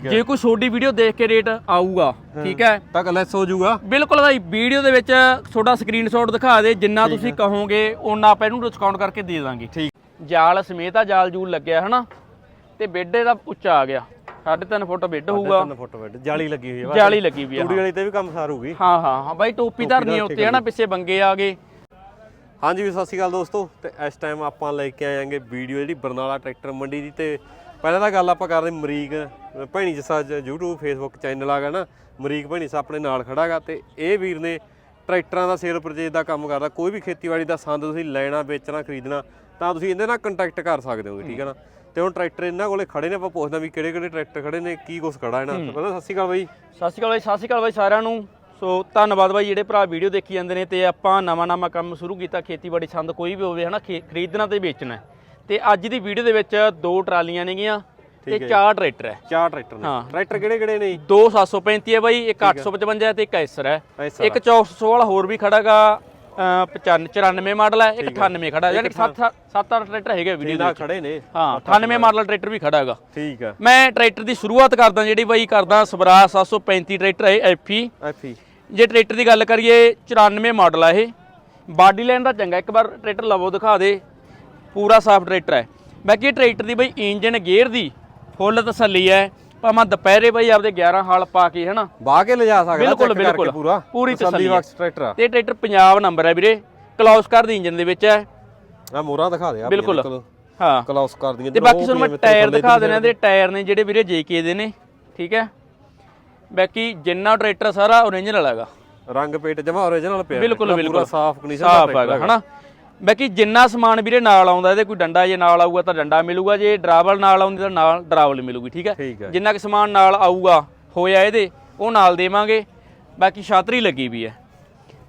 ਜੇ ਕੋਈ ਛੋਟੀ ਵੀਡੀਓ ਦੇਖ ਕੇ ਰੇਟ ਆਊਗਾ ਠੀਕ ਹੈ? ਤਾਂ ਲੈਸ ਹੋ ਜਾਊਗਾ। ਬਿਲਕੁਲ ਭਾਈ ਵੀਡੀਓ ਦੇ ਵਿੱਚ ਤੁਹਾਡਾ ਸਕਰੀਨਸ਼ਾਟ ਦਿਖਾ ਦੇ ਜਿੰਨਾ ਤੁਸੀਂ ਕਹੋਗੇ ਉਹਨਾਂ ਆਪਾਂ ਇਹਨੂੰ ਡਿਸਕਾਊਂਟ ਕਰਕੇ ਦੇ ਦਾਂਗੇ। ਠੀਕ। ਜਾਲ ਸਮੇਤ ਆ ਜਾਲ ਜੂਲ ਲੱਗਿਆ ਹਨਾ? ਤੇ ਬੈੱਡ ਇਹਦਾ ਉੱਚਾ ਆ ਗਿਆ। 3.5 ਫੁੱਟ ਬੈੱਡ ਹੋਊਗਾ। 3 ਫੁੱਟ ਬੈਡ ਜਾਲੀ ਲੱਗੀ ਹੋਈ ਹੈ ਜਾਲੀ ਲੱਗੀ ਵੀ ਆ ਤੂੜੀ ਵਾਲੀ ਤੇ ਵੀ ਕੰਮ ਸਾਰੂਗੀ ਹਾਂ ਹਾਂ ਹਾਂ ਬਾਈ ਟੋਪੀ ਧਰਨੀ ਉੱਤੇ ਹਨਾ? ਪਿੱਛੇ ਬੰਗੇ ਆ ਗਏ। ਹਾਂਜੀ ਵੀ ਸਤਿ ਸ਼੍ਰੀ ਅਕਾਲ ਦੋਸਤੋ। ਤੇ ਇਸ ਟਾਈਮ ਆਪਾਂ ਲੈ ਕੇ ਆਏਾਂਗੇ ਵੀਡੀਓ ਜਿਹੜੀ ਬਰਨਾਲਾ ਟਰੈਕਟਰ ਮੰਡੀ ਦੀ। ਤੇ ਪਹਿਲਾਂ ਤਾਂ ਗੱਲ ਆਪਾਂ ਕਰਦੇ ਮਰੀਕ ਭੈਣੀ ਜਸਾ ਜ- YouTube, Facebook ਚੈਨਲ ਆਗਾ ਨਾ ਮਰੀਕ ਭੈਣੀ ਸਾ ਆਪਣੇ ਨਾਲ ਖੜਾਗਾ ਤੇ ਇਹ ਵੀਰ ਨੇ ਟਰੈਕਟਰਾਂ ਦਾ ਸੇਲ ਪਰਚੇਜ ਦਾ ਕੰਮ ਕਰਦਾ। ਕੋਈ ਵੀ ਖੇਤੀਬਾੜੀ ਦਾ ਸੰਦ ਤੁਸੀਂ ਲੈਣਾ, ਵੇਚਣਾ, ਖਰੀਦਣਾ, ਤਾਂ ਤੁਸੀਂ ਇਹਦੇ ਨਾਲ ਕੰਟੈਕਟ ਕਰ ਸਕਦੇ ਹੋ ਠੀਕ ਹੈ ਨਾ? ਤੇ ਹੁਣ ਟਰੈਕਟਰ ਇਹਨਾਂ ਕੋਲੇ ਖੜੇ ਨੇ, ਆਪਾਂ ਪੁੱਛਦਾ ਵੀ ਕਿਹੜੇ ਕਿਹੜੇ ਟਰੈਕਟਰ ਖੜੇ ਨੇ, ਕੀ ਕੁਛ ਖੜਾ ਇਹਨਾਂ ਤੋਂ ਪਹਿਲਾਂ ਸਤਿ ਸ਼੍ਰੀ ਅਕਾਲ ਬਾਈ। ਸਤਿ ਸ਼੍ਰੀ ਅਕਾਲ ਬਾਈ, ਸਤਿ ਸ਼੍ਰੀ ਅਕਾਲ ਬਾਈ ਸਾਰਿਆਂ ਨੂੰ। ਸੋ ਧੰਨਵਾਦ ਬਾਈ, ਜਿਹੜੇ ਭਰਾ ਵੀਡੀਓ ਦੇਖੀ ਜਾਂਦੇ ਨੇ ਤੇ ਆਪਾਂ ਨਵਾਂ ਨਵਾਂ ਕੰਮ ਸ਼ੁਰੂ ਕੀਤਾ, ਖੇਤੀਬਾੜੀ ਸੰਦ ਕੋਈ ਵੀ ਹੋਵੇ, ਹਨਾ, ਖੇ- ਖਰੀਦਣਾ ਤੇ ਵੇਚਣਾ। ਹੈ। ਤੇ ਅੱਜ ਦੀ ਵੀਡੀਓ ਦੇ ਵਿੱਚ ਦੋ ਟਰਾਲੀਆਂ ਨੇਗੀਆਂ। ਤੇ ਚਾਰ ਟਰੈਕਟਰ ਹੈ। ਚਾਰ ਟਰੈਕਟਰ ਨੇ। ਹਾਂ। ਟਰੈਕਟਰ ਕਿਹੜੇ ਕਿਹੜੇ ਨੇ? ਦੋ 735 ਹੈ ਬਾਈ ਇੱਕ 855 ਹੈ। ਤੇ ਇੱਕ ਐਸਰ ਹੈ। ਇੱਕ 400 ਵਾਲਾ ਹੋਰ ਵੀ ਖੜਾਗਾ 95 ਮਾਡਲ ਹੈ ਇੱਕ 98 ਖੜਾ ਯਾਨੀ 7 7 8 ਟਰੈਕਟਰ ਹੈਗੇ ਵੀਡੀਓ ਦੇ ਖੜੇ ਨੇ ਹਾਂ 98 ਮਾਡਲ ਟਰੈਕਟਰ ਵੀ ਖੜਾ ਹੈਗਾ ਠੀਕ ਆ ਮੈਂ ਟਰੈਕਟਰ ਦੀ ਸ਼ੁਰੂਆਤ ਕਰਦਾ ਜਿਹੜੀ ਬਾਈ ਕਰਦਾ ਸਵਰਾਜ 735 ਟਰੈਕਟਰ ਹੈ ਐਫਈ ਐਫੀ ਜੇ ਟਰੈਕਟਰ ਦੀ ਗੱਲ ਕਰੀਏ 94 ਮਾਡਲ ਆ ਇਹ। ਬਾਡੀ ਲਾਈਨ ਦਾ ਚੰਗਾ ਇੱਕ ਵਾਰ ਟਰੈਕਟਰ ਲਵੋ ਦਿਖਾ ਦੇ। ਪੂਰਾ ਸਾਫ਼ ਟਰੈਕਟਰ ਹੈ। ਬਾਕੀ ਟਰੈਕਟਰ ਦੀ ਬਈ ਇੰਜਨ ਗੇਅਰ ਦੀ ਫੁੱਲ ਤਸੱਲੀ ਹੈ ਭਾਵੇਂ ਦੁਪਹਿਰੇ ਬਈ ਆਪਦੇ 11 ਹਾਲ ਪਾ ਕੇ ਹਨਾ? ਬਾਹ ਕੇ ਲਿਜਾ ਸਕਦਾ ਬਿਲਕੁਲ ਬਿਲਕੁਲ। ਪੂਰਾ। ਪੂਰੀ ਤਸੱਲੀ। ਬਖਸ਼ ਟਰੈਕਟਰ ਆ। ਤੇ ਟਰੈਕਟਰ ਪੰਜਾਬ ਨੰਬਰ ਹੈ ਵੀਰੇ ਕਲੌਸਕਰ ਦੀ ਇੰਜਨ ਦੇ ਵਿੱਚ ਹੈ ਆ ਮੋਰਾ ਦਿਖਾ ਦੇ ਆ ਬਿਲਕੁਲ। ਹਾਂ। ਕਲੌਸ ਕਰ ਦੀਆਂ ਤੇ ਬਾਕੀ ਤੁਹਾਨੂੰ ਮੈਂ ਟਾਇਰ ਦਿਖਾ ਦੇਣਾ ਇਹਦੇ ਟਾਇਰ ਨੇ ਜਿਹੜੇ ਵੀਰੇ JK ਦੇ ਨੇ ਠੀਕ ਹੈ ਬਾਕੀ ਜਿੰਨਾ ਟਰੈਕਟਰ ਸਾਰਾ ਓਰੀਜਨਲ ਹੈਗਾ। ਰੰਗ ਪੇਟ ਜਮਾ ਓਰੀਜਨਲ ਪਿਆ। ਬਿਲਕੁਲ ਬਿਲਕੁਲ। ਸਾਫ਼ ਕੰਡੀਸ਼ਨ ਦਾ ਟਰੈਕਟਰ ਹੈਗਾ। ਹਨਾ? ਬਾਕੀ ਜਿੰਨਾ ਸਮਾਨ ਵੀਰੇ ਨਾਲ ਆਉਂਦਾ ਇਹਦੇ ਕੋਈ ਡੰਡਾ ਜੇ ਨਾਲ ਆਊਗਾ ਤਾਂ ਡੰਡਾ ਮਿਲੂਗਾ ਜੇ ਡਰਾਵਲ ਨਾਲ ਆਉਂਦੀ ਤਾਂ ਨਾਲ ਡਰਾਵਲ ਮਿਲੂਗੀ ਠੀਕ ਹੈ? ਜਿੰਨਾ ਕਿ ਸਮਾਨ ਨਾਲ ਆਊਗਾ ਹੋਇਆ ਇਹਦੇ ਉਹ ਨਾਲ ਦੇਵਾਂਗੇ। ਬਾਕੀ ਛਾਤਰੀ ਲੱਗੀ ਵੀ ਹੈ।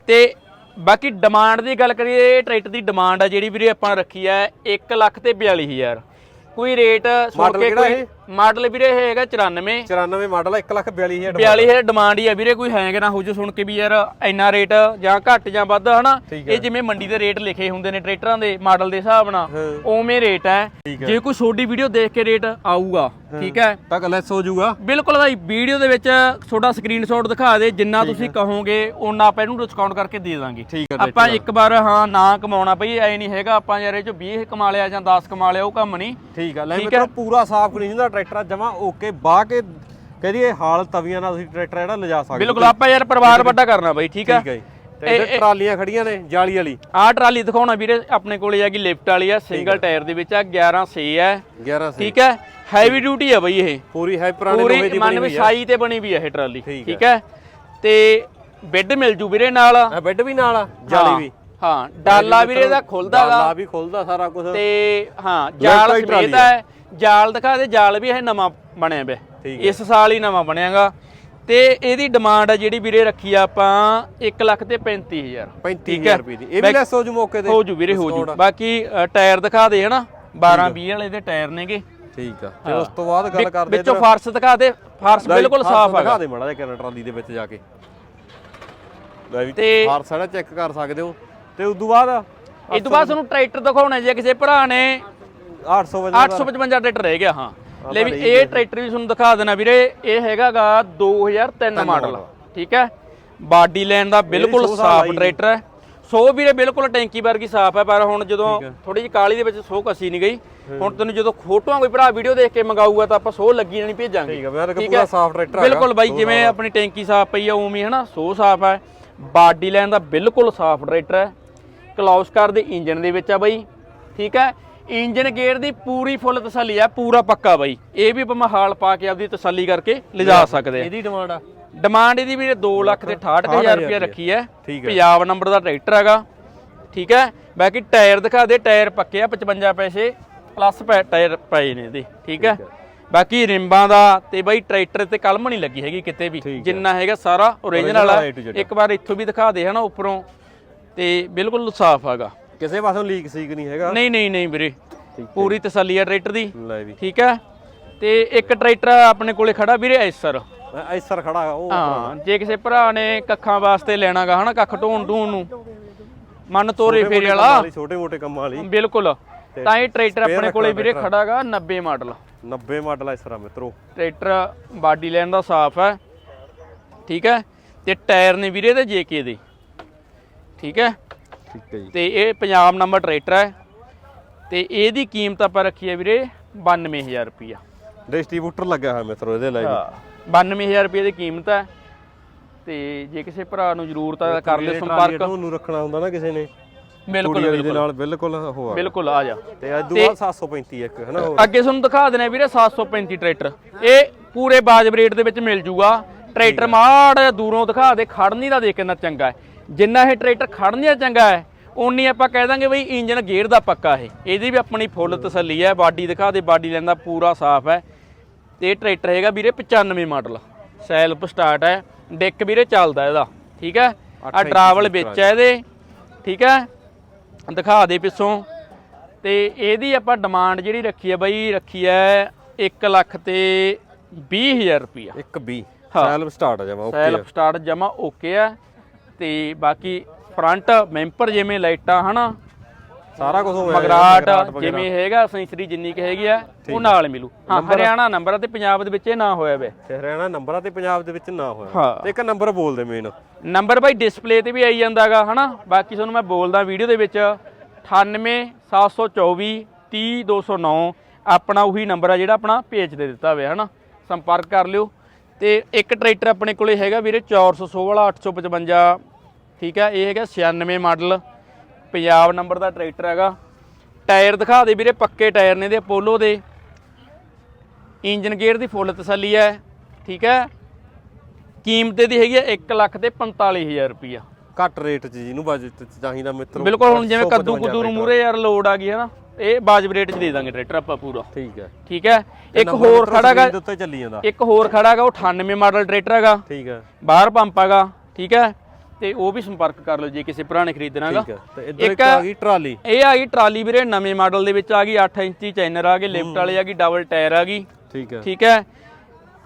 ਤੇ ਬਾਕੀ ਡਿਮਾਂਡ ਦੀ ਗੱਲ ਕਰੀਏ ਟਰੈਕਟਰ ਦੀ ਡਿਮਾਂਡ ਆ ਜਿਹੜੀ ਵੀਰੇ ਆਪਾਂ ਰੱਖੀ ਹੈ 1 ਲੱਖ ਤੇ 42000 ਕੋਈ ਰੇਟ ਸੁਣ ਕੇ ਕੋਈ ਮਾਡਲ ਵੀਰੇ ਇਹ ਹੈਗਾ 94 94 ਮਾਡਲ 142000 42000 ਡਿਮਾਂਡ ਹੀ ਆ ਵੀਰੇ ਕੋਈ ਹੈਂਗ ਨਾ ਹੋ ਜੋ ਸੁਣ ਕੇ ਵੀ ਯਾਰ ਇੰਨਾ ਰੇਟ ਜਾਂ ਘੱਟ ਜਾਂ ਵੱਧ ਹਨਾ। ਇਹ ਜਿਵੇਂ ਮੰਡੀ ਦੇ ਰੇਟ ਲਿਖੇ ਹੁੰਦੇ ਨੇ ਟਰੈਕਟਰਾਂ ਦੇ ਮਾਡਲ ਦੇ ਹਿਸਾਬ ਨਾਲ। ਉਵੇਂ ਰੇਟ ਹੈ। ਜੇ ਕੋਈ ਛੋਟੀ ਵੀਡੀਓ ਦੇਖ ਕੇ ਰੇਟ ਆਊਗਾ ਠੀਕ ਹੈ? ਤਾਂ ਲੈਸ ਹੋ ਜਾਊਗਾ। ਬਿਲਕੁਲ ਭਾਈ ਵੀਡੀਓ ਦੇ ਵਿੱਚ ਤੁਹਾਡਾ ਸਕਰੀਨਸ਼ਾਟ ਦਿਖਾ ਦੇ ਜਿੰਨਾ ਤੁਸੀਂ ਕਹੋਗੇ ਉਹਨਾਂ ਆਪਾਂ ਇਹਨੂੰ ਡਿਸਕਾਊਂਟ ਕਰਕੇ ਦੇ ਦਾਂਗੇ। ਆਪਾਂ ਇੱਕ ਵਾਰ ਹਾਂ ਨਾ ਕਮਾਉਣਾ ਪਈ ਐ ਨਹੀਂ ਹੈਗਾ ਆਪਾਂ ਯਾਰ ਇਹ ਚੋਂ 20 ਕਮਾ ਲਿਆ ਜਾਂ 10 ਕਮਾ ਲਿਆ ਉਹ ਕੰਮ ਨਹੀਂ। ਠੀਕ ਆ ਲੈ ਮਿੱਤਰੋ ਪੂਰਾ ਸਾਫ਼ ਕੰਡੀਸ਼ਨ ਦਾ ਟਰੈਕਟਰ ਆ ਜਮਾ ਓਕੇ ਬਾਹ ਕੇ ਕਹਦੀ ਇਹ ਹਾਲ ਤਵੀਆਂ ਨਾਲ ਤੁਸੀਂ ਟਰੈਕਟਰ ਜਿਹੜਾ ਲਿਜਾ ਸਕਦੇ ਬਿਲਕੁਲ ਆਪਾਂ ਯਾਰ ਪਰਿਵਾਰ ਵੱਡਾ ਕਰਨਾ ਬਾਈ ਠੀਕ ਹੈ ਠੀਕ ਹੈ ਜੀ। ਤੇ ਟਰਾਲੀਆਂ ਖੜੀਆਂ ਨੇ ਜਾਲੀ ਵਾਲੀ। ਆਹ ਟਰਾਲੀ ਦਿਖਾਉਣਾ ਵੀਰੇ ਆਪਣੇ ਕੋਲੇ ਹੈਗੀ ਲਿਫਟ ਵਾਲੀ ਆ ਸਿੰਗਲ ਟਾਇਰ ਦੇ ਵਿੱਚ ਆ 11 ਸੀ ਹੈ। 11 ਸੀ ਠੀਕ ਹੈ? ਹੈਵੀ ਡਿਊਟੀ ਆ ਬਈ ਇਹ। ਪੂਰੀ ਹੈ ਪੁਰਾਣੇ ਲੋਹੇ ਦੀ ਬਣੀ ਹੋਈ ਆ। ਸਾਈ ਤੇ ਬਣੀ ਵੀ ਆ ਇਹ ਟਰਾਲੀ। ਠੀਕ ਹੈ। ਤੇ ਬੈੱਡ ਮਿਲ ਜੂ ਵੀਰੇ ਨਾਲ। ਆ ਬੈੱਡ ਵੀ ਨਾਲ ਆ ਜਾਲੀ ਵੀ। ਹਾਂ ਡਾਲਾ ਵੀਰੇ ਦਾ ਖੁੱਲਦਾ ਡਾਲਾ ਗਾ ਵੀ ਖੁੱਲਦਾ ਸਾਰਾ ਕੁਝ ਤੇ ਹਾਂ ਜਾਲ ਸਮੇਤ ਹੈ। ਜਾਲ ਦਿਖਾ ਦੇ ਜਾਲ ਵੀ ਇਹ ਨਵਾਂ ਬਣਿਆ ਪਿਆ। ਇਸ ਸਾਲ ਹੀ ਨਵਾਂ ਬਣਿਆਗਾ। ਤੇ ਇਹਦੀ ਡਿਮਾਂਡ ਆ ਜਿਹੜੀ ਵੀਰੇ ਰੱਖੀ ਆ ਆਪਾਂ 1 ਲੱਖ ਤੇ 35000 35000 ਰੁਪਏ ਦੀ। ਇਹ ਵੀ ਲੈਸ ਹੋ ਜੂ ਮੌਕੇ ਤੇ। ਹੋ ਜੂ ਵੀਰੇ ਹੋ ਜੂ। ਬਾਕੀ ਟਾਇਰ ਦਿਖਾ ਦੇ ਹਨਾ। 12 20 ਵਾਲੇ ਦੇ ਟਾਇਰ ਨੇਗੇ। ਠੀਕ ਆ। ਤੇ ਉਸ ਤੋਂ ਬਾਅਦ ਗੱਲ ਕਰਦੇ ਵਿੱਚੋਂ ਫਾਰਸ ਦਿਖਾ ਦੇ। ਫਾਰਸ ਬਿਲਕੁਲ ਸਾਫ਼ ਦਿਖਾ ਹੈਗਾ ਦੇ ਮਾੜਾ ਜਿਹਾ ਟਰਾਲੀ ਦੇ ਵਿੱਚ ਜਾ ਕੇ। ਲੈ ਵੀ ਤੇ- ਫਾਰਸ ਸਾਡਾ ਚੈੱਕ ਕਰ ਸਕਦੇ ਹੋ। ਤੇ ਉਸ ਤੋਂ ਬਾਅਦ ਇਸ ਤੋਂ ਬਾਅਦ ਤੁਹਾਨੂੰ ਟਰੈਕਟਰ ਦਿਖਾਉਣਾ ਜੇ ਕਿਸੇ ਭਰਾ ਨੇ 800 ਵਜੇ 855 ਟਰੈਕਟਰ ਰਹਿ ਗਿਆ ਹਾਂ। ਲੈ ਵੀ ਇਹ ਟਰੈਕਟਰ ਵੀ ਤੁਹਾਨੂੰ ਦਿਖਾ ਦੇਣਾ ਵੀਰੇ ਇਹ ਹੈਗਾਗਾ 2003 ਮਾਡਲ ਠੀਕ ਹੈ? ਬਾਡੀ ਲਾਈਨ ਦਾ ਬਿਲਕੁਲ ਸਾਫ਼ ਟਰੈਕਟਰ ਹੈ। ਸੋ ਵੀਰੇ ਬਿਲਕੁਲ ਟੈਂਕੀ ਵਰਗੀ ਸਾਫ਼ ਹੈ ਪਰ ਹੁਣ ਜਦੋਂ ਥੋੜੀ ਜਿਹੀ ਕਾਲੀ ਦੇ ਵਿੱਚ ਸੋ ਕਸੀ ਨਹੀਂ ਗਈ ਹੁਣ ਤੈਨੂੰ ਜਦੋਂ ਫੋਟੋਆਂ ਕੋਈ ਭਰਾ ਵੀਡੀਓ ਦੇਖ ਕੇ ਮੰਗਾਊਗਾ ਤਾਂ ਆਪਾਂ ਸੋ ਲੱਗੀ ਨਹੀਂ ਭੇਜਾਂਗੇ। ਠੀਕ ਠੀਕ ਪੂਰਾ ਹੈ। ਸਾਫ਼ ਟਰੈਕਟਰ ਹੈਗਾ। ਬਿਲਕੁਲ ਬਾਈ ਜਿਵੇਂ ਆਪਣੀ ਟੈਂਕੀ ਸਾਫ਼ ਪਈ ਆ ਉਵੇਂ ਹੀ ਹਨਾ ਸੋ ਸਾਫ਼ ਹੈ। ਬਾਡੀ ਲਾਈਨ ਦਾ ਬਿਲਕੁਲ ਸਾਫ਼ ਟਰੈਕਟਰ ਹੈ। ਕਲੌਸਕਰ ਦੇ ਇੰਜਨ ਦੇ ਵਿੱਚ ਆ ਬਾਈ ਠੀਕ ਹੈ? ਇੰਜਨ ਗੇਅਰ ਦੀ ਪੂਰੀ ਫੁੱਲ ਤਸੱਲੀ ਆ ਪੂਰਾ ਪੱਕਾ ਬਾਈ। ਇਹ ਵੀ ਆਪਾਂ ਹਾਲ ਪਾ ਕੇ ਆਪਦੀ ਤਸੱਲੀ ਕਰਕੇ ਲਿਜਾ ਸਕਦੇ ਆ। ਇਹਦੀ ਡਿਮਾਂਡ ਆ। ਡਿਮਾਂਡ ਇਹਦੀ ਵੀਰੇ 2 ਲੱਖ ਤੇ 68000 ਰੁਪਏ ਰੱਖੀ ਹੈ। ਪੰਜਾਬ ਨੰਬਰ ਦਾ ਟਰੈਕਟਰ ਹੈਗਾ। ਠੀਕ ਹੈ? ਬਾਕੀ ਟਾਇਰ ਦਿਖਾ ਦੇ ਟਾਇਰ ਪੱਕੇ ਆ 55 ਪੈਸੇ ਪਲੱਸ ਟਾਇਰ ਪਏ ਨੇ ਇਹਦੇ। ਠੀਕ ਹੈ? ਬਾਕੀ ਰਿੰਬਾਂ ਦਾ ਤੇ ਬਾਈ ਟਰੈਕਟਰ ਤੇ ਕਲਮ ਨਹੀਂ ਲੱਗੀ ਹੈਗੀ ਕਿਤੇ ਵੀ। ਜਿੰਨਾ ਹੈਗਾ ਸਾਰਾ ਓਰੀਜਨਲ ਆ। ਇੱਕ ਵਾਰ ਇੱਥੋਂ ਵੀ ਦਿਖਾ ਦੇ ਹਨਾ ਉੱਪਰੋਂ। ਤੇ ਬਿਲਕੁਲ ਸਾਫ਼ ਹੈਗਾ। ਕਿਸੇ ਪਾਸੋਂ ਲੀਕ ਸੀਕ ਨਹੀਂ ਹੈਗਾ? ਨਹੀਂ ਨਹੀਂ ਨਹੀਂ ਵੀਰੇ। ਪੂਰੀ ਤਸੱਲੀ ਆ ਟਰੈਕਟਰ ਦੀ। ਲੈ ਵੀ। ਠੀਕ ਹੈ? ਤੇ ਇੱਕ ਟਰੈਕਟਰ ਆਪਣੇ ਕੋਲੇ ਖੜਾ ਵੀਰੇ ਐਸਰ ਐਸਰ ਖੜਾ ਉਹ ਹਾਂ ਜੇ ਕਿਸੇ ਭਰਾ ਨੇ ਕੱਖਾਂ ਵਾਸਤੇ ਲੈਣਾਗਾ ਹਨਾ ਕੱਖ ਢੋਣ ਢੂਣ ਨੂੰ। ਮਨ ਤੋਰੇ ਫੇਰੇ ਵਾਲਾ। ਛੋਟੇ ਮੋਟੇ ਕੰਮਾਂ ਵਾਲੀ। ਬਿਲਕੁਲ। ਤਾਂ ਇਹ ਟਰੈਕਟਰ ਆਪਣੇ ਕੋਲੇ ਵੀਰੇ ਖੜਾਗਾ 90 ਮਾਡਲ। 90 ਮਾਡਲ ਤਰ੍ਹਾਂ ਮਿੱਤਰੋ। ਟਰੈਕਟਰ ਬਾਡੀ ਲਾਈਨ ਦਾ ਸਾਫ਼ ਹੈ। ਠੀਕ ਹੈ? ਤੇ ਟਾਇਰ ਨੇ ਵੀਰੇ ਦੇ ਜੇਕੇ ਦੇ। ਠੀਕ ਹੈ? ਠੀਕ ਹੈ ਜੀ। ਤੇ ਇਹ ਪੰਜਾਬ ਨੰਬਰ ਟਰੈਕਟਰ ਹੈ। ਤੇ ਇਹਦੀ ਕੀਮਤ ਆਪਾਂ ਰੱਖੀ ਹੈ ਵੀਰੇ 92000 ਰੁਪਿਆ ਡਿਸਟ੍ਰੀਬਿਊਟਰ ਲੱਗਿਆ ਹੋਇਆ ਮਿੱਤਰੋ ਇਹਦੇ ਲਈ ਹਾਂ 92000 ਰੁਪਏ ਦੀ ਕੀਮਤ ਹੈ। ਤੇ ਜੇ ਕਿਸੇ ਭਰਾ ਨੂੰ ਜ਼ਰੂਰਤ ਹੈ ਤਾਂ ਕਰ ਲਿਓ ਸੰਪਰਕ। ਨੂੰ ਰੱਖਣਾ ਹੁੰਦਾ ਨਾ ਕਿਸੇ ਨੇ। ਬਿਲਕੁਲ ਬਿਲਕੁਲ। ਨਾਲ ਬਿਲਕੁਲ ਉਹ ਆ ਬਿਲਕੁਲ ਆ ਜਾ। ਤੇ ਅੱਜ ਬਾਅਦ 735 ਇੱਕ ਹੈ ਨਾ ਹੋਰ? ਅੱਗੇ ਤੁਹਾਨੂੰ ਦਿਖਾ ਦੇਣਾ ਵੀਰੇ 735 ਟਰੈਕਟਰ। ਇਹ ਪੂਰੇ ਬਾਜਬ ਰੇਟ ਦੇ ਵਿੱਚ ਮਿਲ ਜੂਗਾ। ਟਰੈਕਟਰ ਮਾੜਾ ਦੂਰੋਂ ਦਿਖਾ ਦੇ ਖੜਨੀ ਦਾ ਦੇਖ ਕਿੰਨਾ ਚੰਗਾ ਹੈ। ਜਿੰਨਾ ਇਹ ਟਰੈਕਟਰ ਖੜਨੀ ਦਾ ਚੰਗਾ ਹੈ ਉਨੀ ਆਪਾਂ ਕਹਿ ਦਾਂਗੇ ਬਈ ਇੰਜਨ ਗੇਅਰ ਦਾ ਪੱਕਾ ਇਹ। ਇਹਦੀ ਵੀ ਆਪਣੀ ਫੁੱਲ ਤਸੱਲੀ ਹੈ ਬਾਡੀ ਦਿਖਾ ਦੇ ਬਾਡੀ ਲੈਂਦਾ ਪੂਰਾ ਸਾਫ਼ ਹੈ। ਤੇ ਇਹ ਟਰੈਕਟਰ ਹੈਗਾ ਵੀਰੇ 95 ਮਾਡਲ। ਸੈਲਫ ਸਟਾਰਟ ਹੈ ਡੈਕ ਵੀਰੇ ਚੱਲਦਾ ਇਹਦਾ ਠੀਕ ਹੈ? ਆ ਡਰਾਵਲ ਵਿੱਚ ਹੈ ਇਹਦੇ ਠੀਕ ਹੈ? ਦਿਖਾ ਦੇ ਪਿੱਛੋਂ। ਤੇ ਇਹਦੀ ਆਪਾਂ ਡਿਮਾਂਡ ਜਿਹੜੀ ਰੱਖੀ ਹੈ ਬਈ ਰੱਖੀ ਹੈ 1 ਲੱਖ ਤੇ 20000 ਰੁਪਿਆ ਇੱਕ 20 ਹਾਂ। ਸੈਲਫ ਸਟਾਰਟ ਜਾਵਾ ਓਕੇ ਸੈਲਫ ਸਟਾਰਟ ਜਮਾ ਓਕੇ ਆ। ਤੇ ਬਾਕੀ ਫਰੰਟ ਮੈਂਪਰ ਜਿਵੇਂ ਲਾਈਟਾਂ ਹਨਾ? ਸਾਰਾ ਕੁਝ ਹੋਇਆ ਮਗਰਾਟ ਜਿਵੇਂ ਹੈਗਾ ਸੈਂਸਰੀ ਜਿੰਨੀ ਕਿ ਹੈਗੀ ਆ ਉਹ ਨਾਲ ਮਿਲੂ। ਹਾਂ ਹਰਿਆਣਾ ਨੰਬਰ ਤੇ ਪੰਜਾਬ ਦੇ ਵਿੱਚ ਇਹ ਨਾ ਹੋਇਆ ਵੇ। ਹਰਿਆਣਾ ਨੰਬਰਾਂ ਤੇ ਪੰਜਾਬ ਦੇ ਵਿੱਚ ਨਾ ਹੋਇਆ। ਤੇ ਇੱਕ ਨੰਬਰ ਬੋਲਦੇ ਮੇਨ ਨੰਬਰ ਬਾਈ ਡਿਸਪਲੇ ਤੇ ਵੀ ਆਈ ਜਾਂਦਾਗਾ ਹਨਾ? ਬਾਕੀ ਤੁਹਾਨੂੰ ਮੈਂ ਬੋਲਦਾ ਵੀਡੀਓ ਦੇ ਵਿੱਚ 98724 30209 ਆਪਣਾ ਉਹੀ ਨੰਬਰ ਆ ਜਿਹੜਾ ਆਪਣਾ ਪੇਜ ਤੇ ਦਿੱਤਾ ਹੋਇਆ ਹਨਾ? ਸੰਪਰਕ ਕਰ ਲਿਓ। ਤੇ ਇੱਕ ਟਰੈਕਟਰ ਆਪਣੇ ਕੋਲੇ ਹੈਗਾ ਵੀਰੇ 416 ਵਾਲਾ 855 ਠੀਕ ਹੈ ਇਹ ਹੈਗਾ 96 ਮਾਡਲ ਪੰਜਾਬ ਨੰਬਰ ਦਾ ਟਰੈਕਟਰ ਹੈਗਾ। ਟਾਇਰ ਦਿਖਾ ਦੇ ਵੀਰੇ ਪੱਕੇ ਟਾਇਰ ਨੇ ਦੇ ਅਪੋਲੋ ਦੇ। ਇੰਜਨ ਗੇਅਰ ਦੀ ਫੁੱਲ ਤਸੱਲੀ ਹੈ ਠੀਕ ਹੈ। ਕੀਮਤ ਦੀ ਹੈਗੀ ਹੈ 1 ਲੱਖ ਤੇ 45000 ਰੁਪਈਆ। ਘੱਟ ਰੇਟ 'ਚ ਜਿਹਨੂੰ ਬਜਟ 'ਚ ਚਾਹੀਦਾ ਮਿੱਤਰੋ। ਬਿਲਕੁਲ ਹੁਣ ਜਿਵੇਂ 855 ਕੱਦੂ ਕੁੱਦੂ ਨੂੰ ਮੂਰੇ ਯਾਰ ਲੋਡ ਆ ਗਈ ਹੈ ਨਾ ਇਹ ਬਾਜਬ ਰੇਟ 'ਚ ਦੇ ਦਾਂਗੇ ਟਰੈਕਟਰ ਆਪਾਂ ਪੂਰਾ। ਠੀਕ ਹੈ। ਠੀਕ ਹੈ ਇੱਕ ਹੋਰ ਖੜਾਗਾ ਇੱਕ ਹੋਰ ਖੜਾਗਾ ਉਹ 98 ਮਾਡਲ ਟਰੈਕਟਰ ਹੈਗਾ। ਠੀਕ ਹੈ। ਬਾਹਰ ਪੰਪ ਹੈਗਾ ਠੀਕ ਹੈ। ਤੇ ਉਹ ਵੀ ਸੰਪਰਕ ਕਰ ਲਓ ਜੇ ਕਿਸੇ ਭਰਾ ਨੇ ਖਰੀਦਣਾਗਾ। ਠੀਕ ਹੈ ਤੇ ਇੱਧਰ ਇੱਕ ਆ ਗਈ ਟਰਾਲੀ। ਇਹ ਆ ਗਈ ਟਰਾਲੀ ਵੀਰੇ ਨਵੇਂ ਮਾਡਲ ਦੇ ਵਿੱਚ ਆ ਗਈ 8 ਇੰਚੀ ਚੈਨਰ ਆ ਗਈ ਲਿਫਟ ਵਾਲੀ ਆ ਗਈ ਡਬਲ ਟਾਇਰ ਆ ਗਈ। ਠੀਕ ਹੈ। ਠੀਕ ਹੈ।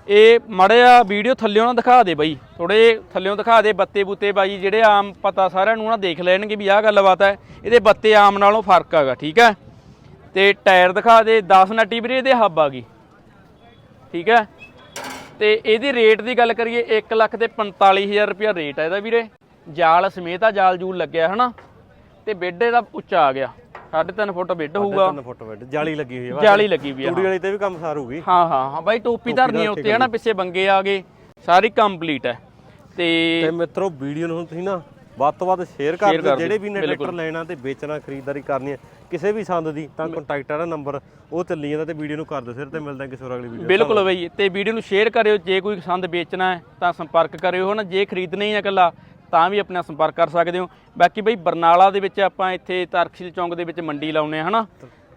ਇਹ ਮੜਿਆ ਵੀਡੀਓ ਥੱਲਿਓਂ ਨਾ ਦਿਖਾ ਦੇ ਬਾਈ। ਥੋੜੇ ਥੱਲਿਓਂ ਦਿਖਾ ਦੇ ਬੱਤੇ ਬੁੱਤੇ ਬਾਈ ਜਿਹੜੇ ਆਮ ਪਤਾ ਸਾਰਿਆਂ ਨੂੰ ਨਾ ਦੇਖ ਲੈਣਗੇ ਵੀ ਆਹ ਗੱਲਬਾਤ ਹੈ। ਇਹਦੇ ਬੱਤੇ ਆਮ ਨਾਲੋਂ ਫ਼ਰਕ ਹੈਗਾ ਠੀਕ ਹੈ। ਤੇ ਟਾਇਰ ਦਿਖਾ ਦੇ 10 ਨੱਟੀ ਵੀਰੇ ਇਹਦੇ ਹੱਬ ਆ ਗਈ। ਠੀਕ ਹੈ। ਤੇ ਇਹਦੀ ਰੇਟ ਦੀ ਗੱਲ ਕਰੀਏ 1 ਲੱਖ ਤੇ 45000 ਰੁਪਇਆ ਰੇਟ ਹੈ ਇਹਦਾ ਵੀਰੇ। ਜਾਲ ਸਮੇਤ ਆ ਜਾਲ ਜੂਲ ਲੱਗਿਆ ਹਨਾ? ਤੇ ਬੈੱਡ ਇਹਦਾ ਉੱਚਾ ਆ ਗਿਆ। 3.5 ਫੁੱਟ ਬੈੱਡ ਹੋਊਗਾ। 3 ਫੁੱਟ ਬੈਡ ਜਾਲੀ ਲੱਗੀ ਹੋਈ ਹੈ ਜਾਲੀ ਲੱਗੀ ਵੀ ਆ ਤੂੜੀ ਵਾਲੀ ਤੇ ਵੀ ਕੰਮ ਸਾਰੂਗੀ ਹਾਂ ਹਾਂ ਹਾਂ ਬਾਈ ਟੋਪੀ ਧਰਨੀ ਉੱਤੇ ਹਨਾ? ਪਿੱਛੇ ਬੰਗੇ ਆ ਗਏ ਸਾਰੀ ਕੰਪਲੀਟ ਹੈ। ਤੇ ਮਿੱਤਰੋ ਵੀਡੀਓ ਨੂੰ ਤੁਸੀਂ ਨਾ ਵੱਧ ਤੋਂ ਵੱਧ ਸ਼ੇਅਰ ਕਰ ਦਿਓ ਜਿਹੜੇ ਵੀ ਨੇ ਟਰੈਕਟਰ ਲੈਣਾ ਤੇ ਵੇਚਣਾ ਖਰੀਦਦਾਰੀ ਕਰਨੀ ਹੈ ਕਿਸੇ ਵੀ ਸੰਦ ਦੀ ਤਾਂ ਕੰਟੈਕਟ ਵਾਲਾ ਨੰਬਰ ਉਹ ਚੱਲੀ ਜਾਂਦਾ ਤੇ ਵੀਡੀਓ ਨੂੰ ਕਰ ਦਿਓ ਫਿਰ ਤੇ ਮਿਲਦੇ ਕਿਸੇ ਹੋਰ ਅਗਲੀ ਵੀਡੀਓ ਬਿਲਕੁਲ ਬਈ ਤੇ ਵੀਡੀਓ ਨੂੰ ਸ਼ੇਅਰ ਕਰਿਓ ਜੇ ਕੋਈ ਪਸੰਦ ਵੇਚਣਾ ਹੈ ਤਾਂ ਸੰਪਰਕ ਕਰਿਓ ਹਨਾ? ਜੇ ਖਰੀਦਣਾ ਹੈ ਇਕੱਲਾ ਤਾਂ ਵੀ ਆਪਣਾ ਸੰਪਰਕ ਕਰ ਸਕਦੇ ਹੋ। ਬਾਕੀ ਬਈ ਬਰਨਾਲਾ ਦੇ ਵਿੱਚ ਆਪਾਂ ਇੱਥੇ ਤਰਕਸ਼ੀਲ ਚੌਂਕ ਦੇ ਵਿੱਚ ਮੰਡੀ ਲਾਉਨੇ ਆ ਹਨਾ?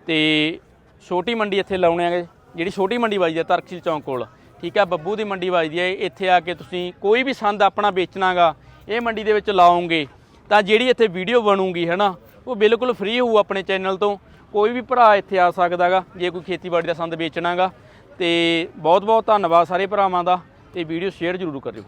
ਤੇ ਛੋਟੀ ਮੰਡੀ ਇੱਥੇ ਲਾਉਨੇ ਆ ਜਿਹੜੀ ਛੋਟੀ ਮੰਡੀ ਵੱਜਦੀ ਆ ਤਰਕਸ਼ੀਲ ਚੌਂਕ ਕੋਲ। ਠੀਕ ਆ, ਬੱਬੂ ਦੀ ਮੰਡੀ ਵੱਜਦੀ ਆ ਇੱਥੇ ਆ ਕੇ ਤੁਸੀਂ ਕੋਈ ਵੀ ਸੰਦ ਆਪਣਾ ਵੇਚਣਾਗਾ, ਇਹ ਮੰਡੀ ਦੇ ਵਿੱਚ ਲਾਉਂਗੇ ਤਾਂ ਜਿਹੜੀ ਇੱਥੇ ਵੀਡੀਓ ਬਣੂਗੀ, ਹਨਾ, ਉਹ ਬਿਲਕੁਲ ਫ੍ਰੀ ਹੋਊ ਆਪਣੇ ਚੈਨਲ ਤੋਂ। ਕੋਈ ਵੀ ਭਰਾ ਇੱਥੇ ਆ ਸਕਦਾਗਾ, ਜੇ ਕੋਈ ਖੇਤੀਬਾੜੀ ਦਾ ਸੰਦ ਵੇਚਣਾਗਾ। ਤੇ ਬਹੁਤ ਬਹੁਤ ਧੰਨਵਾਦ ਸਾਰੇ ਭਰਾਵਾਂ ਦਾ, ਤੇ ਵੀਡੀਓ ਸ਼ੇਅਰ ਜ਼ਰੂਰ ਕਰਿਓ।